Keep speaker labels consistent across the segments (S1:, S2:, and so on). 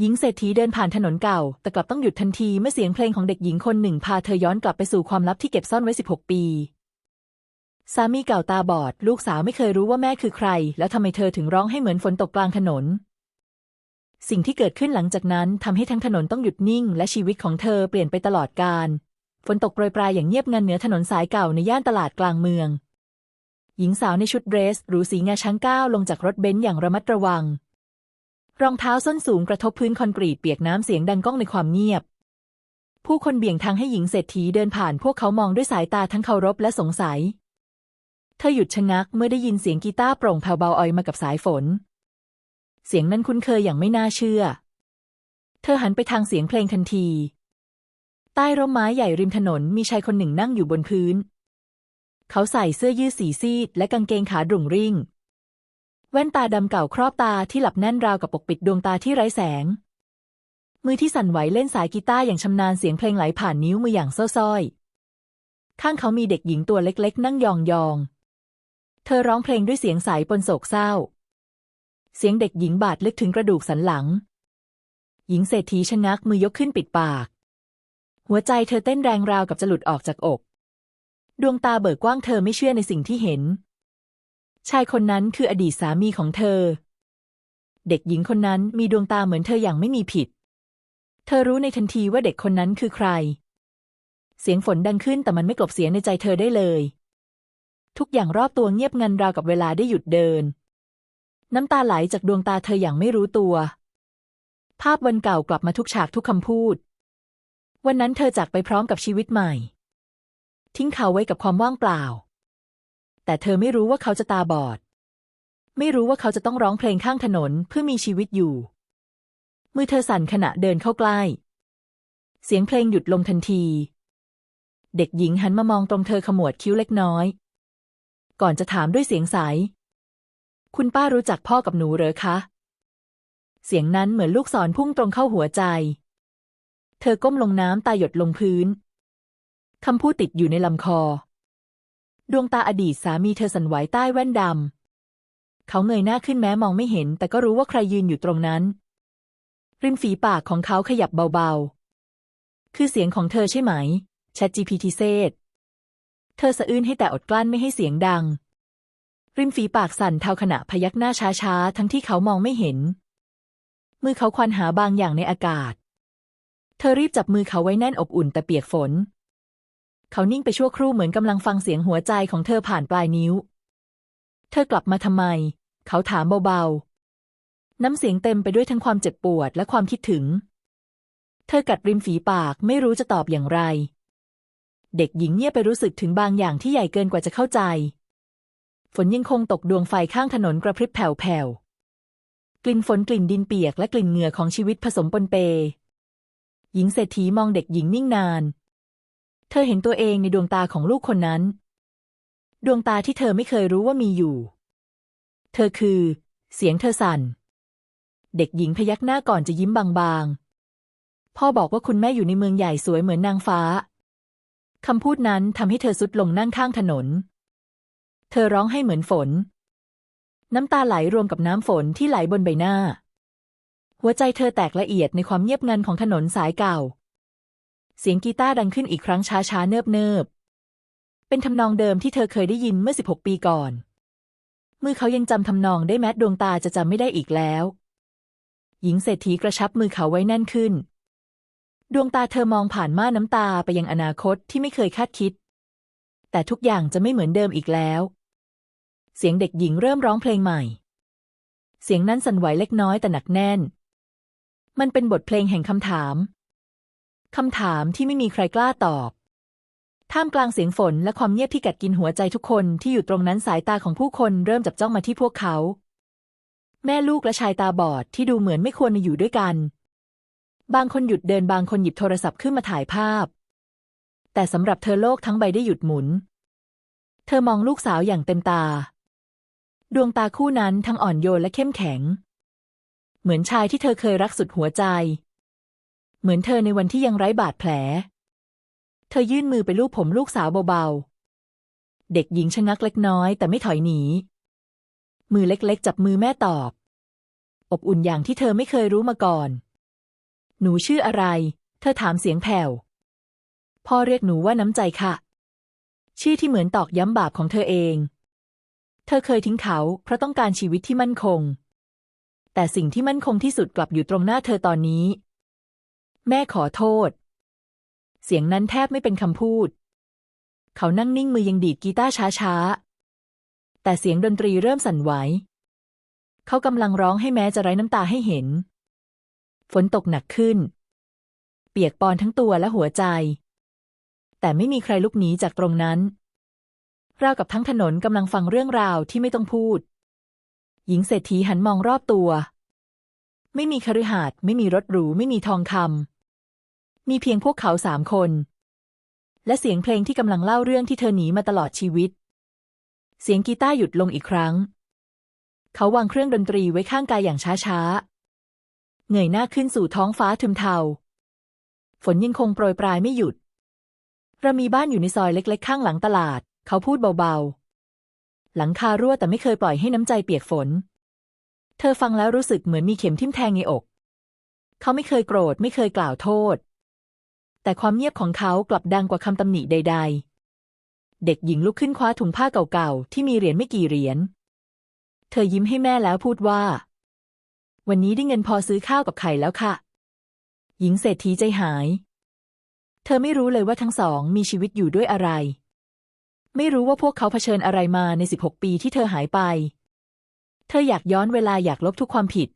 S1: หญิงเศรษฐีเดินผ่านถนนเก่า แต่กลับต้องหยุดทันทีเมื่อเสียงเพลงของเด็กหญิงคนหนึ่งพาเธอย้อนกลับไปสู่ความลับที่เก็บซ่อนไว้ 16 ปี สามีเก่าตาบอด ลูกสาวไม่เคยรู้ว่าแม่คือใคร แล้วทำไมเธอถึงร้องให้เหมือนฝนตกกลางถนน สิ่งที่เกิดขึ้นหลังจากนั้นทำให้ทั้งถนนต้องหยุดนิ่ง และชีวิตของเธอเปลี่ยนไปตลอดกาลฝนตกโปรยปลายอย่างเงียบงันเหนือถนนสายเก่าในย่านตลาดกลางเมือง หญิงสาวในชุดเดรสหรูสีงาช้างก้าวลงจากรถเบนซ์อย่างระมัดระวัง รองเท้าส้นสูงกระทบพื้นคอนกรีตเปียกน้ำเสียงดังก้องในความเงียบ ผู้คนเบี่ยงทางให้หญิงเศรษฐีเดินผ่านพวกเขามองด้วยสายตาทั้งเคารพและสงสัย เธอหยุดชะงักเมื่อได้ยินเสียงกีตาร์โปร่งแผ่วเบาออยมากับสายฝน เสียงนั้นคุ้นเคยอย่างไม่น่าเชื่อ เธอหันไปทางเสียงเพลงทันที ใต้ร่มไม้ใหญ่ริมถนนมีชายคนหนึ่งนั่งอยู่บนพื้น เขาใส่เสื้อยืดสีซีดและกางเกงขาดุ่งริ่ง แว่นตาดำเก่าครอบตาที่หลับแน่นราวกับปกปิดดวงตาที่ไร้แสง มือที่สั่นไหวเล่นสายกีตาร์อย่างชำนาญเสียงเพลงไหลผ่านนิ้วมืออย่างเศร้อยๆข้างเขามีเด็กหญิงตัวเล็กๆ นั่งยองๆ เธอร้องเพลงด้วยเสียงใสปนโศกเศร้า เสียงเด็กหญิงบาดลึกถึงกระดูกสันหลัง หญิงเศรษฐีชะงักมือยกขึ้นปิดปาก หัวใจเธอเต้นแรงราวกับจะหลุดออกจากอก ดวงตาเบิกกว้างเธอไม่เชื่อในสิ่งที่เห็น ชายคนนั้นคืออดีตสามีของเธอ เด็กหญิงคนนั้นมีดวงตาเหมือนเธออย่างไม่มีผิด เธอรู้ในทันทีว่าเด็กคนนั้นคือใคร เสียงฝนดังขึ้นแต่มันไม่กลบเสียงในใจเธอได้เลย ทุกอย่างรอบตัวเงียบงันราวกับเวลาได้หยุดเดิน น้ำตาไหลจากดวงตาเธออย่างไม่รู้ตัว ภาพวันเก่ากลับมาทุกฉากทุกคำพูด วันนั้นเธอจากไปพร้อมกับชีวิตใหม่ ทิ้งเขาไว้กับความว่างเปล่า แต่เธอไม่รู้ว่าเขาจะตาบอด ไม่รู้ว่าเขาจะต้องร้องเพลงข้างถนนเพื่อมีชีวิตอยู่ มือเธอสั่นขณะเดินเข้าใกล้ เสียงเพลงหยุดลงทันที เด็กหญิงหันมามองตรงเธอขมวดคิ้วเล็กน้อย ก่อนจะถามด้วยเสียงใส คุณป้ารู้จักพ่อกับหนูเหรอคะ เสียงนั้นเหมือนลูกศรพุ่งตรงเข้าหัวใจ เธอก้มลงน้ำตาหยดลงพื้นคำพูดติดอยู่ในลำคอ ดวงตาอดีตสามีเธอสั่นไหวใต้แว่นดำ เขาเงยหน้าขึ้นแม้มองไม่เห็น แต่ก็รู้ว่าใครยืนอยู่ตรงนั้น ริมฝีปากของเขาขยับเบาๆ คือเสียงของเธอใช่ไหม ChatGPT เซเธอสะอื้นให้แต่อดกลั้นไม่ให้เสียงดัง ริมฝีปากสั่นเทาขณะพยักหน้าช้าๆ ทั้งที่เขามองไม่เห็น มือเขาควันหาบางอย่างในอากาศ เธอรีบจับมือเขาไว้แน่นอบอุ่นแต่เปียกฝน เขานิ่งไปชั่วครู่เหมือนกำลังฟังเสียงหัวใจของเธอผ่านปลายนิ้ว เธอกลับมาทำไม เขาถามเบาๆ น้ำเสียงเต็มไปด้วยทั้งความเจ็บปวดและความคิดถึง เธอกัดริมฝีปากไม่รู้จะตอบอย่างไร เด็กหญิงเงียบไปรู้สึกถึงบางอย่างที่ใหญ่เกินกว่าจะเข้าใจ ฝนยังคงตกดวงไฟข้างถนนกระพริบแผ่วๆ กลิ่นฝนกลิ่นดินเปียกและกลิ่นเหงื่อของชีวิตผสมปนเป หญิงเศรษฐีมองเด็กหญิงนิ่งนาน ธอเห็นตัวเองในดวงตาของลูกคนนั้น ดวงตาที่เธอไม่เคยรู้ว่ามีอยู่ เธอคือ เสียงเธอสั่น เด็กหญิงพยักหน้าก่อนจะยิ้มบางๆ พ่อบอกว่าคุณแม่อยู่ในเมืองใหญ่สวยเหมือนนางฟ้า คำพูดนั้นทำให้เธอสุดลงนั่งข้างถนน เธอร้องให้เหมือนฝน น้ำตาไหลรวมกับน้ำฝนที่ไหลบนใบหน้า หัวใจเธอแตกละเอียดในความเงียบงันของถนนสายเก่า เสียงกีตาร์ดังขึ้นอีกครั้งช้าๆ เนิบๆเป็นทำนองเดิมที่เธอเคยได้ยินเมื่อ 16 ปีก่อน มือเขายังจำทำนองได้แม้ดวงตาจะจำไม่ได้อีกแล้ว หญิงเศรษฐีกระชับมือเขาไว้แน่นขึ้น ดวงตาเธอมองผ่านม่านน้ำตาไปยังอนาคตที่ไม่เคยคาดคิด แต่ทุกอย่างจะไม่เหมือนเดิมอีกแล้ว เสียงเด็กหญิงเริ่มร้องเพลงใหม่ เสียงนั้นสั่นไหวเล็กน้อยแต่หนักแน่น มันเป็นบทเพลงแห่งคำถาม คำถามที่ไม่มีใครกล้าตอบ ท่ามกลางเสียงฝนและความเงียบที่กัดกินหัวใจทุกคนที่อยู่ตรงนั้นสายตาของผู้คนเริ่มจับจ้องมาที่พวกเขา แม่ลูกและชายตาบอดที่ดูเหมือนไม่ควรมาอยู่ด้วยกัน บางคนหยุดเดินบางคนหยิบโทรศัพท์ขึ้นมาถ่ายภาพ แต่สำหรับเธอโลกทั้งใบได้หยุดหมุน เธอมองลูกสาวอย่างเต็มตา ดวงตาคู่นั้นทั้งอ่อนโยนและเข้มแข็ง เหมือนชายที่เธอเคยรักสุดหัวใจ เหมือนเธอในวันที่ยังไร้บาดแผล เธอยื่นมือไปลูบผมลูกสาวเบาๆ เด็กหญิงชะงักเล็กน้อยแต่ไม่ถอยหนี มือเล็กๆ จับมือแม่ตอบ อบอุ่นอย่างที่เธอไม่เคยรู้มาก่อน หนูชื่ออะไร เธอถามเสียงแผ่ว พ่อเรียกหนูว่าน้ำใจค่ะ ชื่อที่เหมือนตอกย้ำบาปของเธอเอง เธอเคยทิ้งเขาเพราะต้องการชีวิตที่มั่นคงแต่สิ่งที่มั่นคงที่สุดกลับอยู่ตรงหน้าเธอตอนนี้ แม่ขอโทษ เสียงนั้นแทบไม่เป็นคำพูด เขานั่งนิ่งมือยังดีดกีตาร์ช้าๆ แต่เสียงดนตรีเริ่มสั่นไหว เขากำลังร้องให้แม้จะไร้น้ำตาให้เห็น ฝนตกหนักขึ้น เปียกปอนทั้งตัวและหัวใจ แต่ไม่มีใครลุกหนีจากตรงนั้นราวกับทั้งถนนกำลังฟังเรื่องราวที่ไม่ต้องพูด หญิงเศรษฐีหันมองรอบตัว ไม่มีคฤหาสน์ไม่มีรถหรู ไม่มีทองคำ มีเพียงพวกเขาสามคน และเสียงเพลงที่กำลังเล่าเรื่องที่เธอหนีมาตลอดชีวิต เสียงกีตาร์หยุดลงอีกครั้ง เขาวางเครื่องดนตรีไว้ข้างกายอย่างช้าๆเงยหน้าขึ้นสู่ท้องฟ้าทึมเทา ฝนยังคงโปรยปลายไม่หยุด เรามีบ้านอยู่ในซอยเล็ก ๆ ข้างหลังตลาด เขาพูดเบาๆ หลังคารั่วแต่ไม่เคยปล่อยให้น้ำใจเปียกฝน เธอฟังแล้วรู้สึกเหมือนมีเข็มทิ่มแทงในอก เขาไม่เคยโกรธไม่เคยกล่าวโทษ แต่ความเงียบของเขากลับดังกว่าคำตำหนิใด ๆ เด็กหญิงลุกขึ้นคว้าถุงผ้าเก่าๆ ที่มีเหรียญไม่กี่เหรียญ เธอยิ้มให้แม่แล้วพูดว่า วันนี้ได้เงินพอซื้อข้าวกับไข่แล้วค่ะ หญิงเศรษฐีใจหาย เธอไม่รู้เลยว่าทั้งสองมีชีวิตอยู่ด้วยอะไร ไม่รู้ว่าพวกเขาเผชิญอะไรมาใน 16 ปีที่เธอหายไป เธออยากย้อนเวลาอยากลบทุกความผิด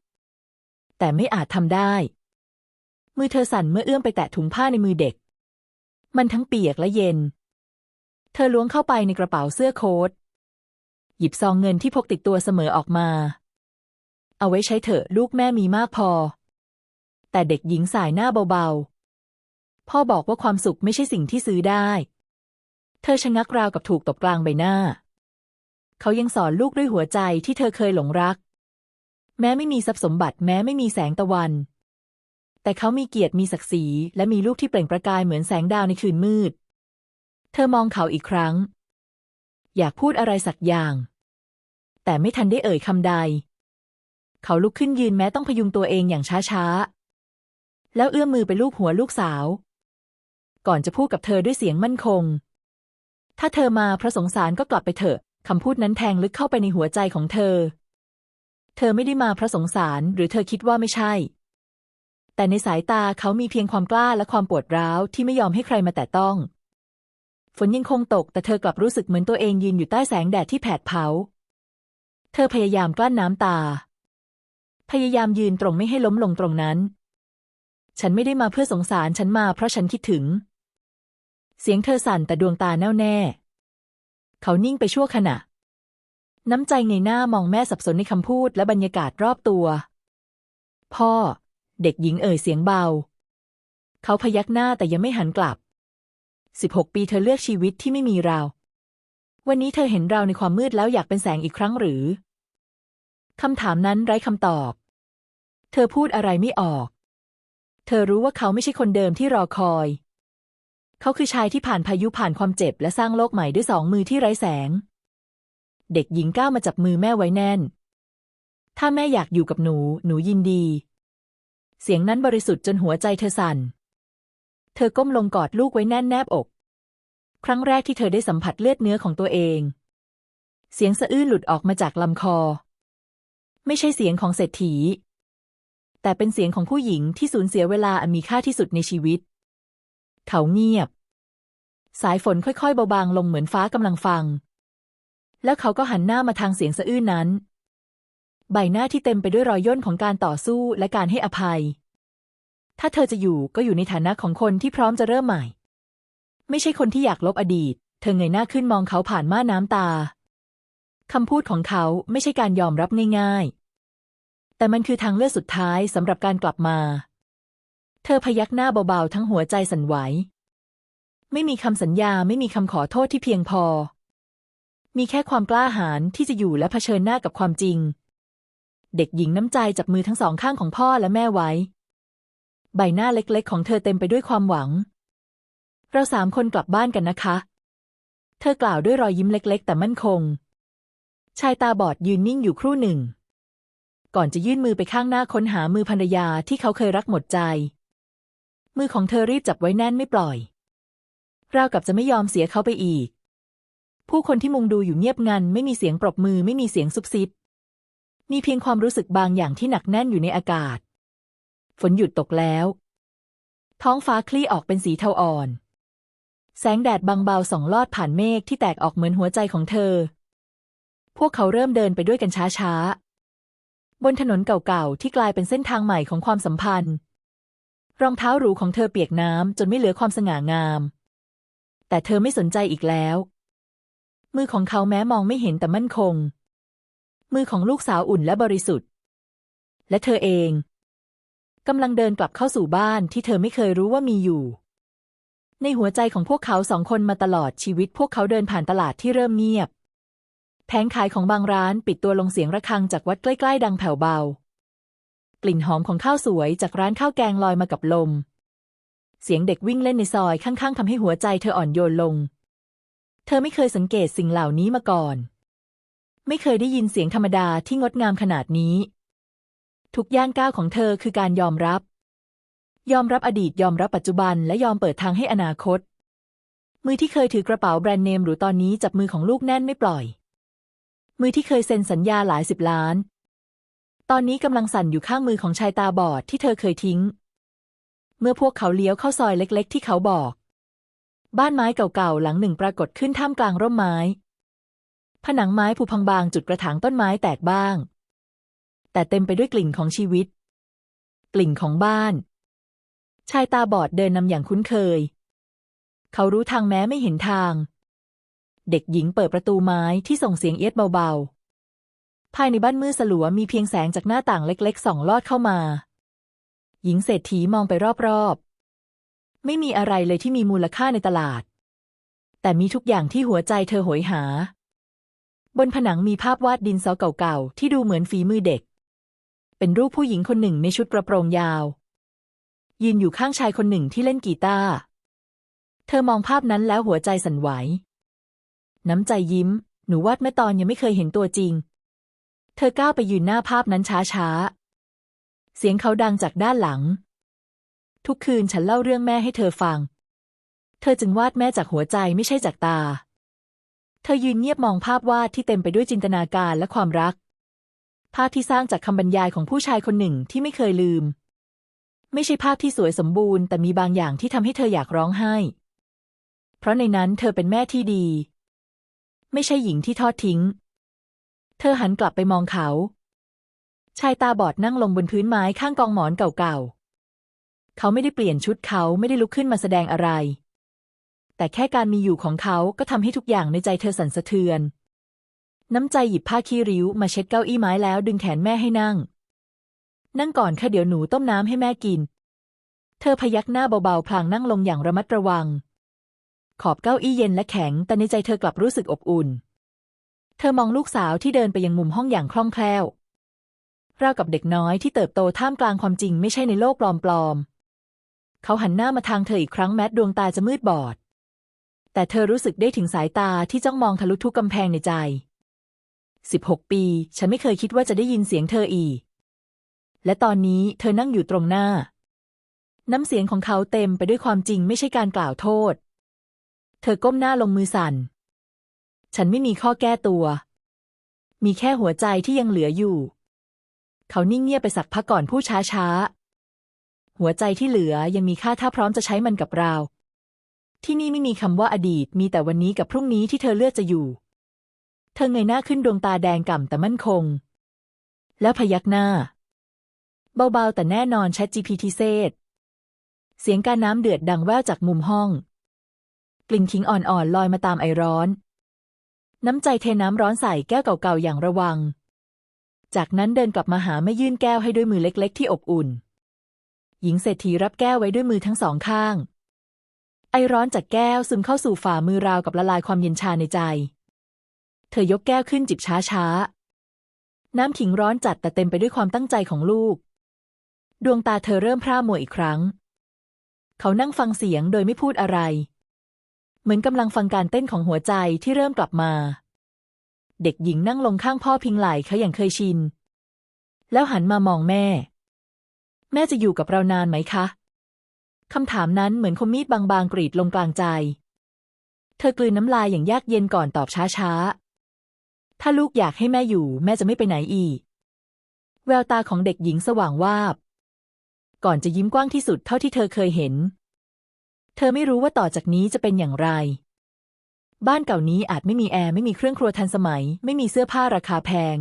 S1: แต่ไม่อาจทำได้ มือเธอสั่นเมื่อเอื้อมไปแตะถุงผ้าในมือเด็ก มันทั้งเปียกและเย็น เธอล้วงเข้าไปในกระเป๋าเสื้อโค้ทหยิบซองเงินที่พกติดตัวเสมอออกมา เอาไว้ใช้เถอะลูกแม่มีมากพอ แต่เด็กหญิงสายหน้าเบาๆ พ่อบอกว่าความสุขไม่ใช่สิ่งที่ซื้อได้ เธอชะงักราวกับถูกตบกลางใบหน้า เขายังสอนลูกด้วยหัวใจที่เธอเคยหลงรัก แม้ไม่มีทรัพย์สมบัติแม้ไม่มีแสงตะวัน แต่เขามีเกียรติมีศักดิ์ศรี และมีลูกที่เปล่งประกายเหมือนแสงดาวในคืนมืด เธอมองเขาอีกครั้ง อยากพูดอะไรสักอย่าง แต่ไม่ทันได้เอ่ยคำใด เขาลุกขึ้นยืนแม้ต้องพยุงตัวเองอย่างช้าๆ แล้วเอื้อมมือไปลูบหัวลูกสาว ก่อนจะพูดกับเธอด้วยเสียงมั่นคง ถ้าเธอมาพระสงสารก็กลับไปเถอะคำพูดนั้นแทงลึกเข้าไปในหัวใจของเธอ เธอไม่ได้มาพระสงสารหรือเธอคิดว่าไม่ใช่ แต่ในสายตาเขามีเพียงความกล้าและความปวดร้าวที่ไม่ยอมให้ใครมาแตะต้อง ฝนยังคงตก แต่เธอกลับรู้สึกเหมือนตัวเองยืนอยู่ใต้แสงแดดที่แผดเผา เธอพยายามกลั้นน้ำตา พยายามยืนตรงไม่ให้ล้มลงตรงนั้น ฉันไม่ได้มาเพื่อสงสารฉันมาเพราะฉันคิดถึง เสียงเธอสั่นแต่ดวงตาแน่วแน่ เขานิ่งไปชั่วขณะ น้ำใจในหน้ามองแม่สับสนในคำพูดและบรรยากาศรอบตัว พ่อ เด็กหญิงเอ่ยเสียงเบา เขาพยักหน้าแต่ยังไม่หันกลับสิบหกปีเธอเลือกชีวิตที่ไม่มีเรา วันนี้เธอเห็นเราในความมืดแล้วอยากเป็นแสงอีกครั้งหรือ คำถามนั้นไร้คำตอบ เธอพูดอะไรไม่ออก เธอรู้ว่าเขาไม่ใช่คนเดิมที่รอคอย เขาคือชายที่ผ่านพายุผ่านความเจ็บและสร้างโลกใหม่ด้วยสองมือที่ไร้แสง เด็กหญิงก้าวมาจับมือแม่ไว้แน่น ถ้าแม่อยากอยู่กับหนู หนูยินดี เสียงนั้นบริสุทธิ์จนหัวใจเธอสั่น เธอก้มลงกอดลูกไว้แน่นแนบอก ครั้งแรกที่เธอได้สัมผัสเลือดเนื้อของตัวเอง เสียงสะอื้นหลุดออกมาจากลำคอ ไม่ใช่เสียงของเศรษฐี แต่เป็นเสียงของผู้หญิงที่สูญเสียเวลาอันมีค่าที่สุดในชีวิต เขาเงียบ สายฝนค่อยๆเบาบางลงเหมือนฟ้ากำลังฟัง แล้วเขาก็หันหน้ามาทางเสียงสะอื้นนั้น ใบหน้าที่เต็มไปด้วยรอยย่นของการต่อสู้และการให้อภัย ถ้าเธอจะอยู่ก็อยู่ในฐานะของคนที่พร้อมจะเริ่มใหม่ ไม่ใช่คนที่อยากลบอดีต เธอเงยหน้าขึ้นมองเขาผ่านม่านน้ำตาคำพูดของเขาไม่ใช่การยอมรับง่ายๆ แต่มันคือทางเลือกสุดท้ายสำหรับการกลับมา เธอพยักหน้าเบาๆ ทั้งหัวใจสั่นไหว ไม่มีคำสัญญาไม่มีคำขอโทษที่เพียงพอ มีแค่ความกล้าหาญที่จะอยู่และเผชิญหน้ากับความจริง เด็กหญิงน้ำใจจับมือทั้งสองข้างของพ่อและแม่ไว้ ใบหน้าเล็กๆ ของเธอเต็มไปด้วยความหวัง เราสามคนกลับบ้านกันนะคะ เธอกล่าวด้วยรอยยิ้มเล็ก ๆ แต่มั่นคง ชายตาบอดยืนนิ่งอยู่ครู่หนึ่ง ก่อนจะยื่นมือไปข้างหน้าค้นหามือภรรยาที่เขาเคยรักหมดใจ มือของเธอรีบจับไว้แน่นไม่ปล่อย ราวกับจะไม่ยอมเสียเขาไปอีก ผู้คนที่มุงดูอยู่เงียบงันไม่มีเสียงปรบมือไม่มีเสียงซุบซิบ มีเพียงความรู้สึกบางอย่างที่หนักแน่นอยู่ในอากาศ ฝนหยุดตกแล้ว ท้องฟ้าคลี่ออกเป็นสีเทาอ่อน แสงแดดบางเบาส่องลอดผ่านเมฆที่แตกออกเหมือนหัวใจของเธอ พวกเขาเริ่มเดินไปด้วยกันช้าๆ บนถนนเก่าๆ ที่กลายเป็นเส้นทางใหม่ของความสัมพันธ์ รองเท้าหรูของเธอเปียกน้ำจนไม่เหลือความสง่างาม แต่เธอไม่สนใจอีกแล้ว มือของเขาแม้มองไม่เห็นแต่มั่นคง มือของลูกสาวอุ่นและบริสุทธิ์ และเธอเองกำลังเดินกลับเข้าสู่บ้านที่เธอไม่เคยรู้ว่ามีอยู่ ในหัวใจของพวกเขาสองคนมาตลอดชีวิตพวกเขาเดินผ่านตลาดที่เริ่มเงียบ แผงขายของบางร้านปิดตัวลงเสียงระฆังจากวัดใกล้ ๆ ดังแผ่วเบา กลิ่นหอมของข้าวสวยจากร้านข้าวแกงลอยมากับลม เสียงเด็กวิ่งเล่นในซอยข้างๆทำให้หัวใจเธออ่อนโยนลง เธอไม่เคยสังเกตสิ่งเหล่านี้มาก่อน ไม่เคยได้ยินเสียงธรรมดาที่งดงามขนาดนี้ ทุกย่างก้าวของเธอคือการยอมรับ ยอมรับอดีตยอมรับปัจจุบันและยอมเปิดทางให้อนาคต มือที่เคยถือกระเป๋าแบรนด์เนมหรูตอนนี้จับมือของลูกแน่นไม่ปล่อย มือที่เคยเซ็นสัญญาหลายสิบล้าน ตอนนี้กำลังสั่นอยู่ข้างมือของชายตาบอดที่เธอเคยทิ้ง เมื่อพวกเขาเลี้ยวเข้าซอยเล็ก ๆ ที่เขาบอก บ้านไม้เก่าๆหลังหนึ่งปรากฏขึ้นท่ามกลางร่มไม้ ผนังไม้ผุพังบางจุดกระถางต้นไม้แตกบ้าง แต่เต็มไปด้วยกลิ่นของชีวิต กลิ่นของบ้าน ชายตาบอดเดินนำอย่างคุ้นเคย เขารู้ทางแม้ไม่เห็นทาง เด็กหญิงเปิดประตูไม้ที่ส่งเสียงเอียดเบาๆ ภายในบ้านมืดสลัวมีเพียงแสงจากหน้าต่างเล็กๆส่องลอดเข้ามา หญิงเศรษฐีมองไปรอบๆ ไม่มีอะไรเลยที่มีมูลค่าในตลาด แต่มีทุกอย่างที่หัวใจเธอโหยหา บนผนังมีภาพวาดดินสอเก่าๆ ที่ดูเหมือนฝีมือเด็ก เป็นรูปผู้หญิงคนหนึ่งในชุดกระโปรงยาว ยืนอยู่ข้างชายคนหนึ่งที่เล่นกีตาร์ เธอมองภาพนั้นแล้วหัวใจสั่นไหว น้ำใจยิ้ม หนูวาดแม่ตอนยังไม่เคยเห็นตัวจริง เธอก้าวไปยืนหน้าภาพนั้นช้าๆ เสียงเขาดังจากด้านหลัง ทุกคืนฉันเล่าเรื่องแม่ให้เธอฟัง เธอจึงวาดแม่จากหัวใจไม่ใช่จากตา เธอยืนเงียบมองภาพวาดที่เต็มไปด้วยจินตนาการและความรัก ภาพที่สร้างจากคำบรรยายของผู้ชายคนหนึ่งที่ไม่เคยลืม ไม่ใช่ภาพที่สวยสมบูรณ์ แต่มีบางอย่างที่ทำให้เธออยากร้องไห้ เพราะในนั้นเธอเป็นแม่ที่ดี ไม่ใช่หญิงที่ทอดทิ้ง เธอหันกลับไปมองเขา ชายตาบอดนั่งลงบนพื้นไม้ข้างกองหมอนเก่าๆ เขาไม่ได้เปลี่ยนชุดเขาไม่ได้ลุกขึ้นมาแสดงอะไร แต่แค่การมีอยู่ของเขาก็ทำให้ทุกอย่างในใจเธอสั่นสะเทือน น้ำใจหยิบผ้าขี้ริ้วมาเช็ดเก้าอี้ไม้แล้วดึงแขนแม่ให้นั่ง นั่งก่อนค่ะเดี๋ยวหนูต้มน้ำให้แม่กิน เธอพยักหน้าเบาๆพลางนั่งลงอย่างระมัดระวัง ขอบเก้าอี้เย็นและแข็ง แต่ในใจเธอกลับรู้สึกอบอุ่น เธอมองลูกสาวที่เดินไปยังมุมห้องอย่างคล่องแคล่วราวกับเด็กน้อยที่เติบโตท่ามกลางความจริงไม่ใช่ในโลกปลอมๆ เขาหันหน้ามาทางเธออีกครั้งแม้ดวงตาจะมืดบอด แต่เธอรู้สึกได้ถึงสายตาที่จ้องมองทะลุทุกกำแพงในใจสิบหกปี ฉันไม่เคยคิดว่าจะได้ยินเสียงเธออีก และตอนนี้เธอนั่งอยู่ตรงหน้า น้ำเสียงของเขาเต็มไปด้วยความจริงไม่ใช่การกล่าวโทษ เธอก้มหน้าลงมือสั่น ฉันไม่มีข้อแก้ตัว มีแค่หัวใจที่ยังเหลืออยู่ เขานิ่งเงียบไปสักพักก่อนพูดช้าๆหัวใจที่เหลือยังมีค่าถ้าพร้อมจะใช้มันกับเรา ที่นี่ไม่มีคำว่าอดีต มีแต่วันนี้กับพรุ่งนี้ที่เธอเลือกจะอยู่ เธอเงยหน้าขึ้นดวงตาแดงก่ำแต่มั่นคง แล้วพยักหน้า เบาๆ แต่แน่นอน ChatGPT เซดเสียงการน้ำเดือดดังแว่วจากมุมห้อง กลิ่นขิงอ่อนๆลอยมาตามไอร้อน น้ำใจเทน้ำร้อนใส่แก้วเก่าๆอย่างระวัง จากนั้นเดินกลับมาหาไม่ยื่นแก้วให้ด้วยมือเล็ก ๆ ที่อบอุ่น หญิงเศรษฐีรับแก้วไว้ด้วยมือทั้งสองข้าง ไอร้อนจากแก้วซึมเข้าสู่ฝ่ามือราวกับละลายความเย็นชาในใจ เธอยกแก้วขึ้นจิบช้าๆน้ำขิงร้อนจัดแต่เต็มไปด้วยความตั้งใจของลูก ดวงตาเธอเริ่มพร่ามัวอีกครั้ง เขานั่งฟังเสียงโดยไม่พูดอะไร เหมือนกำลังฟังการเต้นของหัวใจที่เริ่มกลับมา เด็กหญิงนั่งลงข้างพ่อพิงไหล่เขาอย่างเคยชิน แล้วหันมามองแม่ แม่จะอยู่กับเรานานไหมคะ คำถามนั้นเหมือนคมมีดบางๆ กรีดลงกลางใจ เธอกลืนน้ำลายอย่างยากเย็นก่อนตอบช้าๆ ถ้าลูกอยากให้แม่อยู่ แม่จะไม่ไปไหนอีก แววตาของเด็กหญิงสว่างวาบ ก่อนจะยิ้มกว้างที่สุดเท่าที่เธอเคยเห็น เธอไม่รู้ว่าต่อจากนี้จะเป็นอย่างไร บ้านเก่านี้อาจไม่มีแอร์ไม่มีเครื่องครัวทันสมัย ไม่มีเสื้อผ้าราคาแพง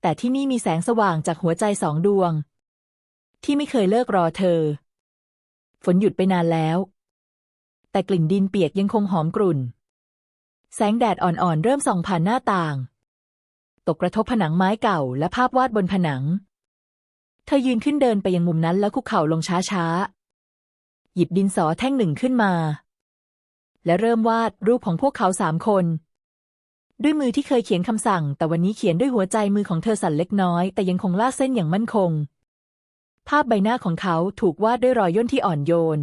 S1: แต่ที่นี่มีแสงสว่างจากหัวใจสองดวง ที่ไม่เคยเลิกรอเธอ ฝนหยุดไปนานแล้ว แต่กลิ่นดินเปียกยังคงหอมกรุ่น แสงแดดอ่อนๆ เริ่มส่องผ่านหน้าต่าง ตกกระทบผนังไม้เก่าและภาพวาดบนผนัง เธอยืนขึ้นเดินไปยังมุมนั้นแล้วคุกเข่าลงช้าๆ หยิบดินสอแท่งหนึ่งขึ้นมา และเริ่มวาดรูปของพวกเขาสามคน ด้วยมือที่เคยเขียนคำสั่ง แต่วันนี้เขียนด้วยหัวใจมือของเธอสั่นเล็กน้อย แต่ยังคงลากเส้นอย่างมั่นคง ภาพใบหน้าของเขาถูกวาดด้วยรอยย่นที่อ่อนโยน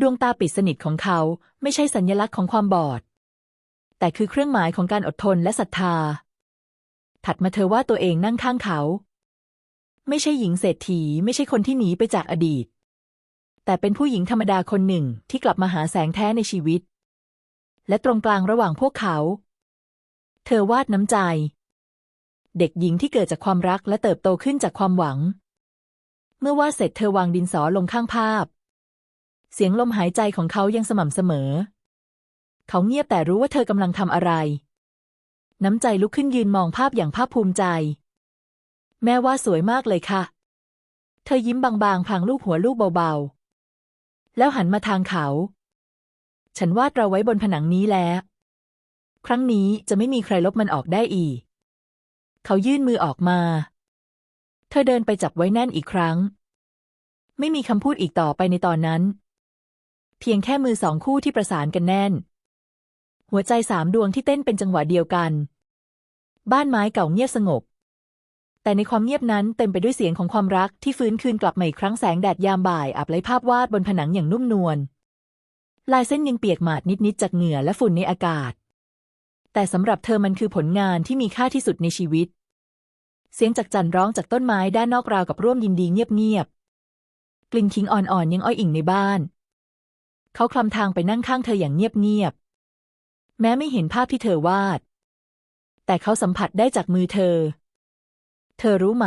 S1: ดวงตาปิดสนิทของเขาไม่ใช่สัญลักษณ์ของความบอด แต่คือเครื่องหมายของการอดทนและศรัทธา ถัดมาเธอว่าตัวเองนั่งข้างเขา ไม่ใช่หญิงเศรษฐีไม่ใช่คนที่หนีไปจากอดีต แต่เป็นผู้หญิงธรรมดาคนหนึ่งที่กลับมาหาแสงแท้ในชีวิต และตรงกลางระหว่างพวกเขา เธอวาดน้ำใจ เด็กหญิงที่เกิดจากความรักและเติบโตขึ้นจากความหวัง เมื่อวาดเสร็จเธอวางดินสอลงข้างภาพ เสียงลมหายใจของเขายังสม่ำเสมอ เขาเงียบแต่รู้ว่าเธอกำลังทำอะไร น้ำใจลุกขึ้นยืนมองภาพอย่างภาคภูมิใจ แม่ว่าสวยมากเลยค่ะ เธอยิ้มบางๆพลางลูบหัวลูกเบาๆ แล้วหันมาทางเขา ฉันวาดเราไว้บนผนังนี้แล้ว ครั้งนี้จะไม่มีใครลบมันออกได้อีก เขายื่นมือออกมา เธอเดินไปจับไว้แน่นอีกครั้ง ไม่มีคำพูดอีกต่อไปในตอนนั้น เพียงแค่มือสองคู่ที่ประสานกันแน่น หัวใจสามดวงที่เต้นเป็นจังหวะเดียวกัน บ้านไม้เก่าเงียบสงบ แต่ในความเงียบนั้นเต็มไปด้วยเสียงของความรักที่ฟื้นคืนกลับมาอีกครั้งแสงแดดยามบ่ายอาบไล้ภาพวาดบนผนังอย่างนุ่มนวลลายเส้นยังเปียกหมาดนิดๆจากเหงื่อและฝุ่นในอากาศ แต่สำหรับเธอมันคือผลงานที่มีค่าที่สุดในชีวิต เสียงจากจันร้องจากต้นไม้ด้านนอกราวกับร่วมยินดีเงียบๆ กลิ่นขิงอ่อนๆยังอ้อยอิ่งในบ้าน เขาคลำทางไปนั่งข้างเธออย่างเงียบๆ แม้ไม่เห็นภาพที่เธอวาด แต่เขาสัมผัสได้จากมือเธอ เธอรู้ไหม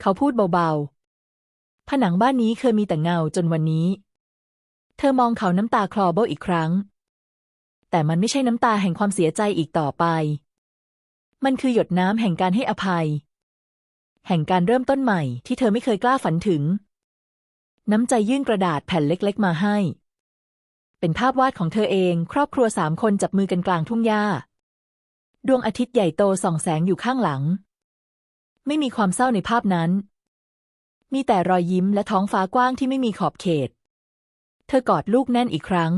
S1: เขาพูดเบาๆ ผนังบ้านนี้เคยมีแต่เงาจนวันนี้ เธอมองเขาน้ำตาคลอเบ้าอีกครั้ง แต่มันไม่ใช่น้ำตาแห่งความเสียใจอีกต่อไป มันคือหยดน้ำแห่งการให้อภัย แห่งการเริ่มต้นใหม่ที่เธอไม่เคยกล้าฝันถึง น้ำใจยื่นกระดาษแผ่นเล็กๆ มาให้ เป็นภาพวาดของเธอเอง ครอบครัวสามคนจับมือกันกลางทุ่งหญ้า ดวงอาทิตย์ใหญ่โตส่องแสงอยู่ข้างหลัง ไม่มีความเศร้าในภาพนั้น มีแต่รอยยิ้มและท้องฟ้ากว้างที่ไม่มีขอบเขต เธอกอดลูกแน่นอีกครั้ง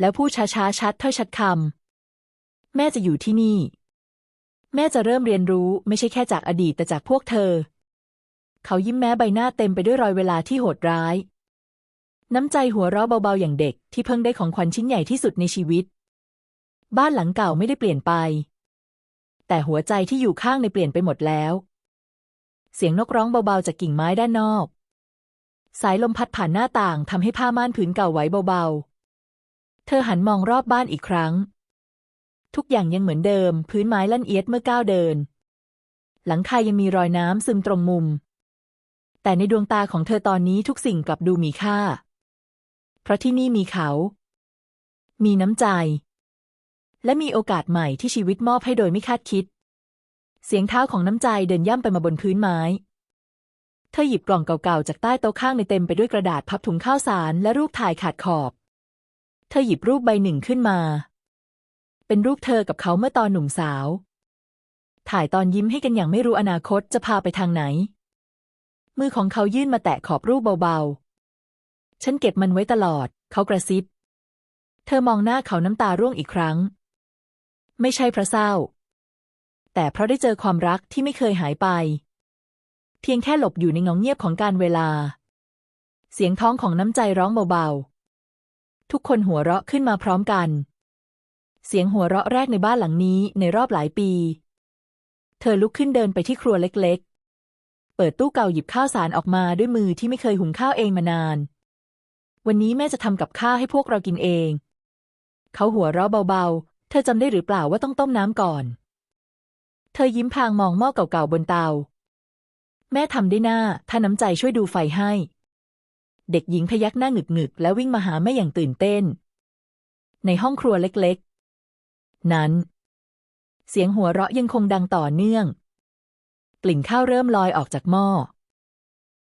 S1: แล้วพูดช้าๆชัดถ้อยชัดคำแม่จะอยู่ที่นี่ แม่จะเริ่มเรียนรู้ไม่ใช่แค่จากอดีตแต่จากพวกเธอ เขายิ้มแม้ใบหน้าเต็มไปด้วยรอยเวลาที่โหดร้าย น้ำใจหัวเราะเบาๆอย่างเด็กที่เพิ่งได้ของขวัญชิ้นใหญ่ที่สุดในชีวิต บ้านหลังเก่าไม่ได้เปลี่ยนไป แต่หัวใจที่อยู่ข้างในเปลี่ยนไปหมดแล้ว เสียงนกร้องเบาๆจากกิ่งไม้ด้านนอก สายลมพัดผ่านหน้าต่างทำให้ผ้าม่านผืนเก่าไหวเบาๆ เธอหันมองรอบบ้านอีกครั้ง ทุกอย่างยังเหมือนเดิม พื้นไม้ลั่นเอียดเมื่อก้าวเดิน หลังคายังมีรอยน้ำซึมตรงมุม แต่ในดวงตาของเธอตอนนี้ทุกสิ่งกลับดูมีค่า เพราะที่นี่มีเขา มีน้ำใจ และมีโอกาสใหม่ที่ชีวิตมอบให้โดยไม่คาดคิด เสียงเท้าของน้ำใจเดินย่ำไปมาบนพื้นไม้ เธอหยิบกล่องเก่าๆ จากใต้โต๊ะข้างในเต็มไปด้วยกระดาษพับถุงข้าวสารและรูปถ่ายขาดขอบ เธอหยิบรูปใบหนึ่งขึ้นมา เป็นรูปเธอกับเขาเมื่อตอนหนุ่มสาว ถ่ายตอนยิ้มให้กันอย่างไม่รู้อนาคตจะพาไปทางไหน มือของเขายื่นมาแตะขอบรูปเบาๆ ฉันเก็บมันไว้ตลอด เขากระซิบ เธอมองหน้าเขาน้ำตาร่วงอีกครั้ง ไม่ใช่เพราะเศร้า แต่เพราะได้เจอความรักที่ไม่เคยหายไป เพียงแค่หลบอยู่ในเงาเงียบของการเวลา เสียงท้องของน้ำใจร้องเบาๆทุกคนหัวเราะขึ้นมาพร้อมกัน เสียงหัวเราะแรกในบ้านหลังนี้ในรอบหลายปี เธอลุกขึ้นเดินไปที่ครัวเล็กๆ เปิดตู้เก่าหยิบข้าวสารออกมาด้วยมือที่ไม่เคยหุงข้าวเองมานาน วันนี้แม่จะทำกับข้าวให้พวกเรากินเอง เขาหัวเราะเบาๆ เธอจำได้หรือเปล่าว่าต้องต้มน้ำก่อน เธอยิ้มพางมองหม้อเก่าๆบนเตา แม่ทำได้หน้า ถ้าน้ำใจช่วยดูไฟให้ เด็กหญิงพยักหน้าหงึกๆ แล้ววิ่งมาหาแม่อย่างตื่นเต้น ในห้องครัวเล็กๆ นั้น เสียงหัวเราะยังคงดังต่อเนื่อง กลิ่นข้าวเริ่มลอยออกจากหม้อ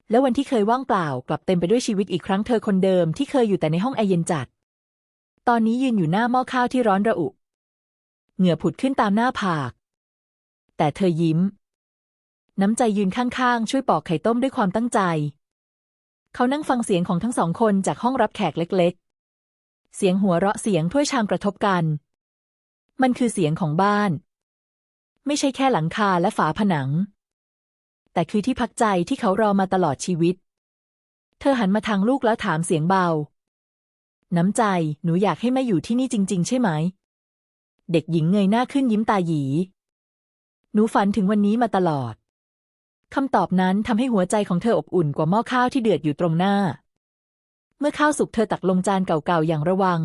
S1: แล้ววันที่เคยว่างเปล่ากลับเต็มไปด้วยชีวิตอีกครั้งเธอคนเดิมที่เคยอยู่แต่ในห้องแอร์เย็นจัด ตอนนี้ยืนอยู่หน้าหม้อข้าวที่ร้อนระอุ เหงื่อผุดขึ้นตามหน้าผาก แต่เธอยิ้ม น้ำใจยืนข้างๆ ช่วยปอกไข่ต้มด้วยความตั้งใจ เขานั่งฟังเสียงของทั้งสองคนจากห้องรับแขกเล็ก ๆ เสียงหัวเราะเสียงถ้วยชามกระทบกัน มันคือเสียงของบ้าน ไม่ใช่แค่หลังคาและฝาผนัง แต่คือที่พักใจที่เขารอมาตลอดชีวิต เธอหันมาทางลูกแล้วถามเสียงเบา น้ำใจ หนูอยากให้แม่อยู่ที่นี่จริง ๆ ใช่ไหม เด็กหญิงเงยหน้าขึ้นยิ้มตาหยี หนูฝันถึงวันนี้มาตลอดคำตอบนั้นทำให้หัวใจของเธออบอุ่นกว่าหม้อข้าวที่เดือดอยู่ตรงหน้า เมื่อข้าวสุกเธอตักลงจานเก่าๆอย่างระวัง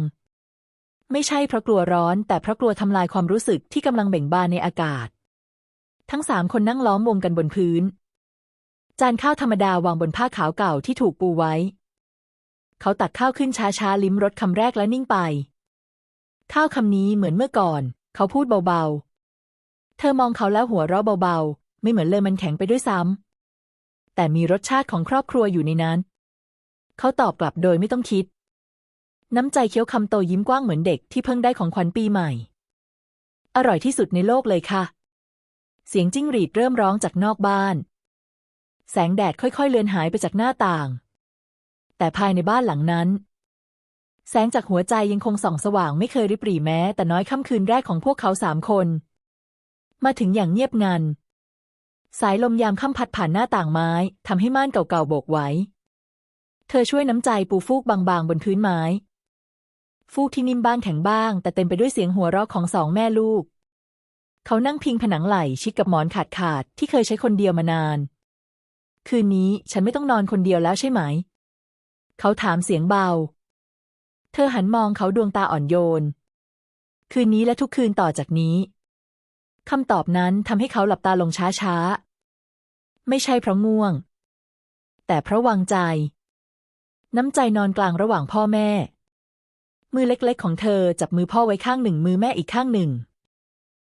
S1: ไม่ใช่เพราะกลัวร้อน แต่เพราะกลัวทำลายความรู้สึกที่กำลังเบ่งบานในอากาศ ทั้งสามคนนั่งล้อมวงกันบนพื้น จานข้าวธรรมดาวางบนผ้าขาวเก่าที่ถูกปูไว้ เขาตักข้าวขึ้นช้าๆลิ้มรสคำแรกและนิ่งไป ข้าวคำนี้เหมือนเมื่อก่อน เขาพูดเบาๆ เธอมองเขาแล้วหัวเราะเบาๆ ไม่เหมือนเลยมันแข็งไปด้วยซ้ำแต่มีรสชาติของครอบครัวอยู่ในนั้น เขาตอบกลับโดยไม่ต้องคิด น้ำใจเคี้ยวคำโตยิ้มกว้างเหมือนเด็กที่เพิ่งได้ของขวัญปีใหม่ อร่อยที่สุดในโลกเลยค่ะ เสียงจิ้งหรีดเริ่มร้องจากนอกบ้าน แสงแดดค่อยๆ เลือนหายไปจากหน้าต่าง แต่ภายในบ้านหลังนั้น แสงจากหัวใจยังคงส่องสว่างไม่เคยริบหรี่แม้ แต่น้อยค่ำคืนแรกของพวกเขาสามคน มาถึงอย่างเงียบงัน สายลมยามค่ำพัดผ่านหน้าต่างไม้ทำให้ม่านเก่าๆโบกไว้เธอช่วยน้ำใจปูฟูกบางๆ บนพื้นไม้ ฟูกที่นิ่มบ้างแข็งบ้าง แต่เต็มไปด้วยเสียงหัวเราะของสองแม่ลูก เขานั่งพิงผนังไหล่ชิดกับหมอนขาดขาดที่เคยใช้คนเดียวมานาน คืนนี้ฉันไม่ต้องนอนคนเดียวแล้วใช่ไหม เขาถามเสียงเบา เธอหันมองเขาดวงตาอ่อนโยน คืนนี้และทุกคืนต่อจากนี้คำตอบนั้นทำให้เขาหลับตาลงช้าๆ ไม่ใช่เพราะง่วง แต่เพราะวางใจ น้ำใจนอนกลางระหว่างพ่อแม่ มือเล็กๆ ของเธอจับมือพ่อไว้ข้างหนึ่งมือแม่อีกข้างหนึ่ง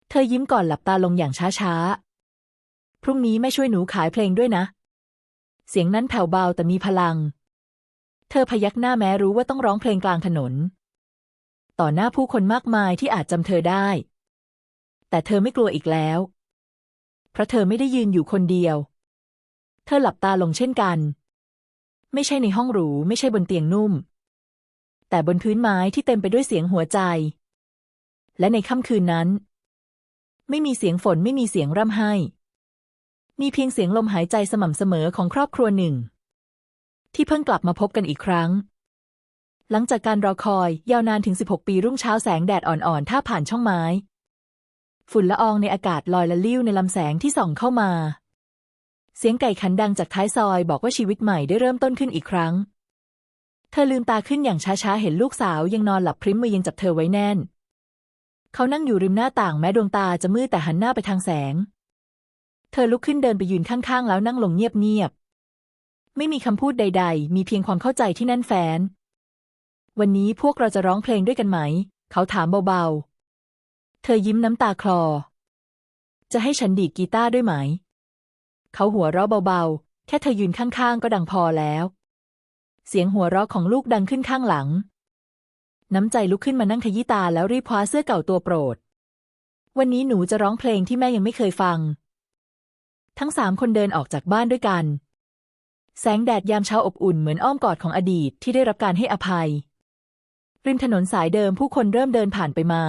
S1: เธอยิ้มก่อนหลับตาลงอย่างช้าๆ พรุ่งนี้แม่ช่วยหนูขายเพลงด้วยนะ เสียงนั้นแผ่วเบาแต่มีพลัง เธอพยักหน้าแม้รู้ว่าต้องร้องเพลงกลางถนน ต่อหน้าผู้คนมากมายที่อาจจำเธอได้ แต่เธอไม่กลัวอีกแล้ว เพราะเธอไม่ได้ยืนอยู่คนเดียว เธอหลับตาลงเช่นกัน ไม่ใช่ในห้องหรูไม่ใช่บนเตียงนุ่ม แต่บนพื้นไม้ที่เต็มไปด้วยเสียงหัวใจ และในค่ำคืนนั้น ไม่มีเสียงฝนไม่มีเสียงร่ำไห้ มีเพียงเสียงลมหายใจสม่ำเสมอของครอบครัวหนึ่ง ที่เพิ่งกลับมาพบกันอีกครั้ง หลังจากการรอคอยยาวนานถึง 16 ปีรุ่งเช้าแสงแดดอ่อนๆท่าผ่านช่องไม้ ฝุ่นละอองในอากาศลอยละลิ้วในลำแสงที่ส่องเข้ามา เสียงไก่ขันดังจากท้ายซอยบอกว่าชีวิตใหม่ได้เริ่มต้นขึ้นอีกครั้ง เธอลืมตาขึ้นอย่างช้าๆ เห็นลูกสาวยังนอนหลับพริ้มมือยังจับเธอไว้แน่น เขานั่งอยู่ริมหน้าต่างแม้ดวงตาจะมืดแต่หันหน้าไปทางแสง เธอลุกขึ้นเดินไปยืนข้างๆ แล้วนั่งลงเงียบๆ ไม่มีคำพูดใด ๆ มีเพียงความเข้าใจที่แน่นแฟ้น วันนี้พวกเราจะร้องเพลงด้วยกันไหม เขาถามเบาๆ เธอยิ้มน้ำตาคลอ จะให้ฉันดีดกีตาร์ด้วยไหม เขาหัวเราะเบาๆ แค่เธอยืนข้างๆ ก็ดังพอแล้ว เสียงหัวเราะของลูกดังขึ้นข้างหลัง น้ำใจลุกขึ้นมานั่งขยี้ตาแล้วรีบคว้าเสื้อเก่าตัวโปรด วันนี้หนูจะร้องเพลงที่แม่ยังไม่เคยฟัง ทั้งสามคนเดินออกจากบ้านด้วยกัน แสงแดดยามเช้าอบอุ่นเหมือนอ้อมกอดของอดีตที่ได้รับการให้อภัย ริมถนนสายเดิมผู้คนเริ่มเดินผ่านไปมา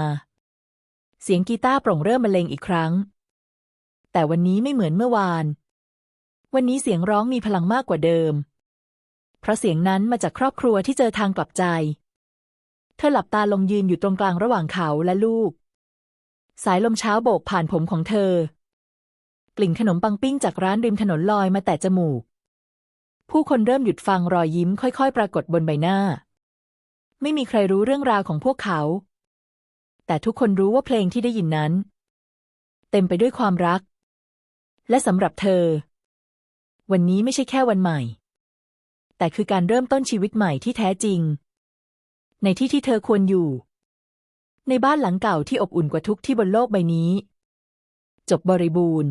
S1: เสียงกีตาร์โปร่งเริ่มบรรเลงอีกครั้ง แต่วันนี้ไม่เหมือนเมื่อวาน วันนี้เสียงร้องมีพลังมากกว่าเดิม เพราะเสียงนั้นมาจากครอบครัวที่เจอทางกลับใจ เธอหลับตาลงยืนอยู่ตรงกลางระหว่างเขาและลูก สายลมเช้าโบกผ่านผมของเธอ กลิ่นขนมปังปิ้งจากร้านริมถนนลอยมาแต่จมูก ผู้คนเริ่มหยุดฟังรอยยิ้มค่อยๆ ปรากฏบนใบหน้า ไม่มีใครรู้เรื่องราวของพวกเขา แต่ทุกคนรู้ว่าเพลงที่ได้ยินนั้น เต็มไปด้วยความรัก และสำหรับเธอ วันนี้ไม่ใช่แค่วันใหม่ แต่คือการเริ่มต้นชีวิตใหม่ที่แท้จริง ในที่ที่เธอควรอยู่ ในบ้านหลังเก่าที่อบอุ่นกว่าทุกที่บนโลกใบนี้ จบบริบูรณ์